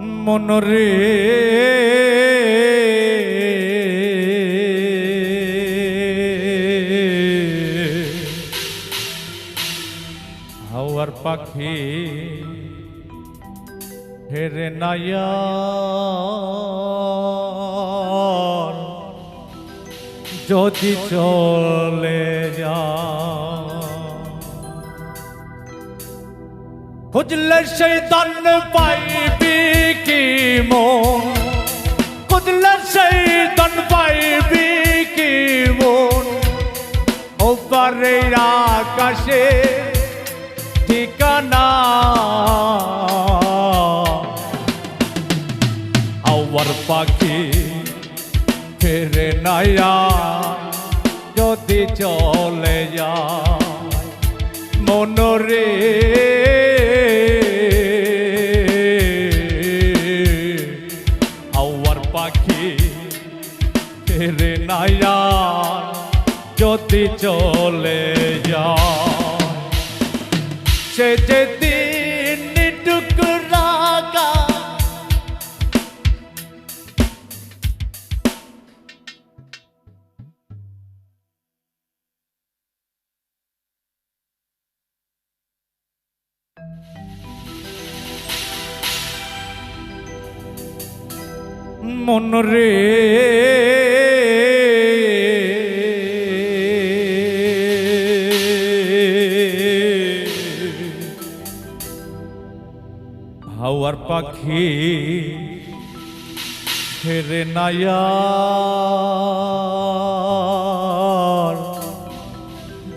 মনরে। হাওয়ার পাখি হেরে নায়া যদি চলে যা। খুঁজলে সেই দান পাইবি। মন সেই দান পাইবি কি মন ওপারে আকাশে ঠিকানা আওয়ার পাখি ফেরে নায়া যদি চলে যায় মনরে চলে যায়। সে যে দিন টুকরা গা মনরে হাওয়ার পাখি ফেরে নায়ার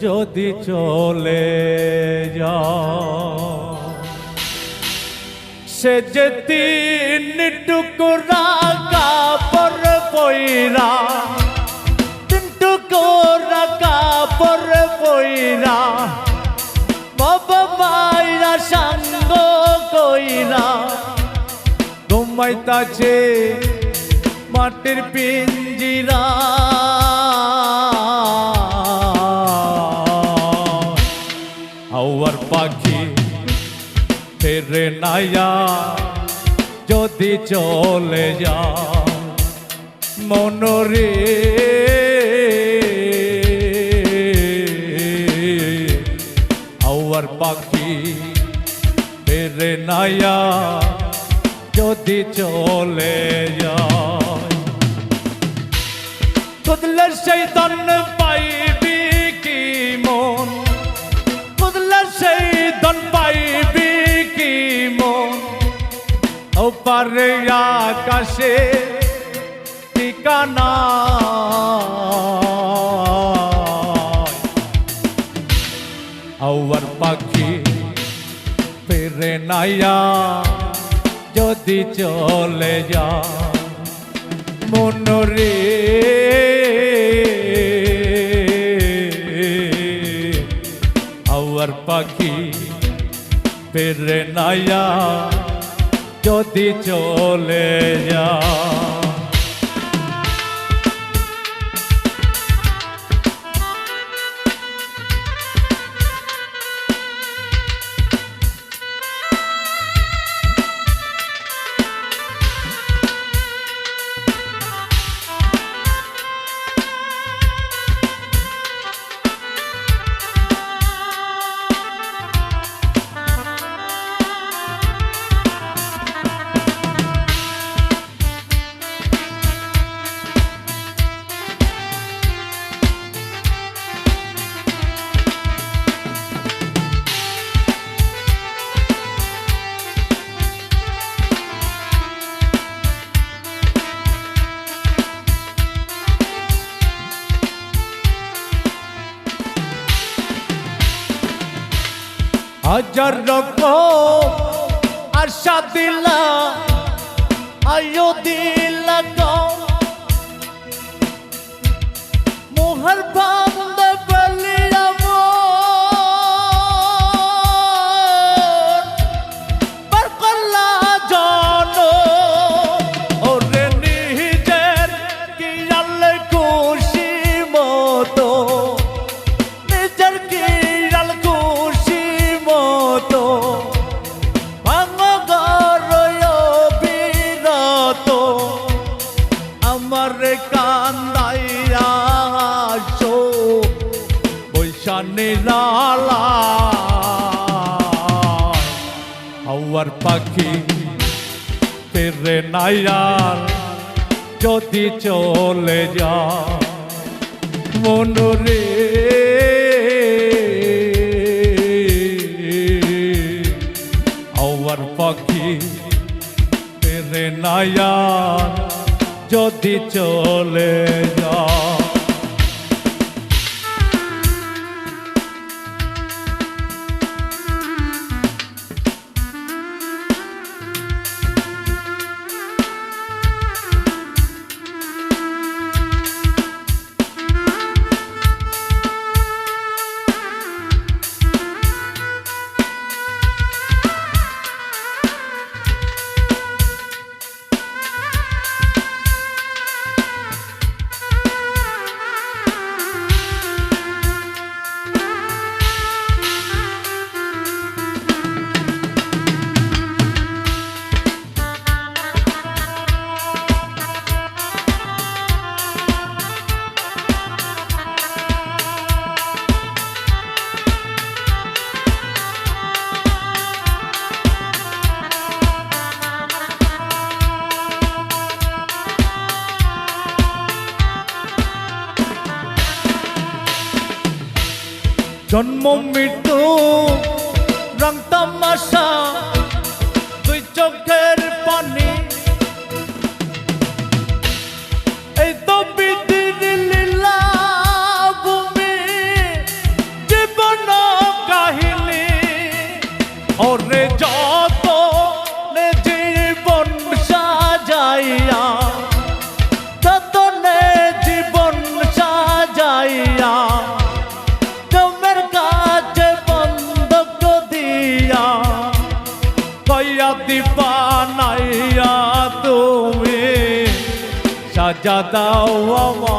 যদি চলে যা সে যে তিন টুকরা ঘুমাইতাছে মাটির পিঞ্জিরা। হাওয়ার পাখি ফেরে নায়া যদি চলে যা মনরে। আওয়ার পাখি ফেরে নায়া যদি চলে যায়। সেই দন পাইবি কি মন? কদলের সেই দন পাইবি কি মন? ওপারে আকাশে ঠিকানা। আওয়ার পাখি ফেরে নাইয়া যদি চলে যা মনরে আওয়ার পাখি পেরে নাইয়া যদি চলে যা হাজার রকম আশা দিলা আয়ো দিলা মোহর বান্ধ পাখি ফেরে নাইয়ার যদি চলে যা মনরে আওয়ার পাখি ফেরে নাইয়ার যদি চলে যা জন্ম মৃত্যু রং তামাশা দুই চোখের পানি। সাজা দাও আমায়।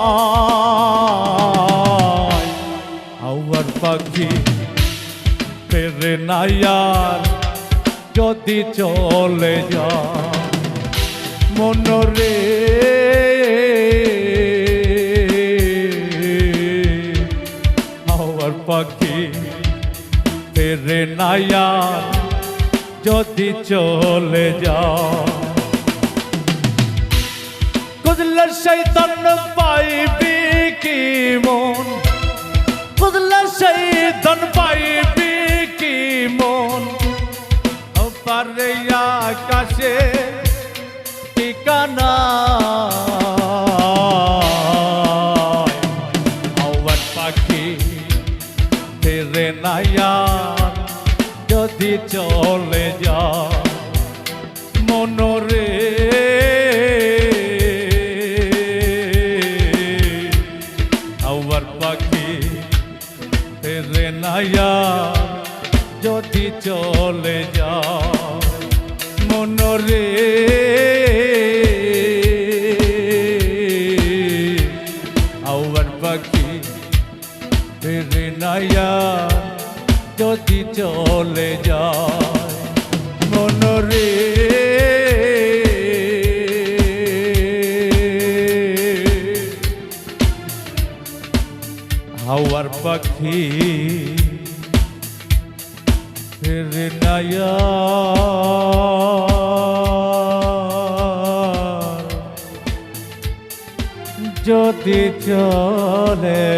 আওয়ার পাখি ফেরে নাইয়ার যদি চলে যা মনরে। আমার পাখি ফেরে নাইয়া যদি চলে যা শৈতন পাইবি কি মন? বুঝলে শৈতন পাইবি কি মন? পারে আকাশে ঠিকানা নাইয়ার যদি চলে যা মনরে আওয়ার পাখি ফিরে নাইয়া, যদি চলে যায় মনরে হাওয়ার পাখি ফিরে নাইয়া যদি চলে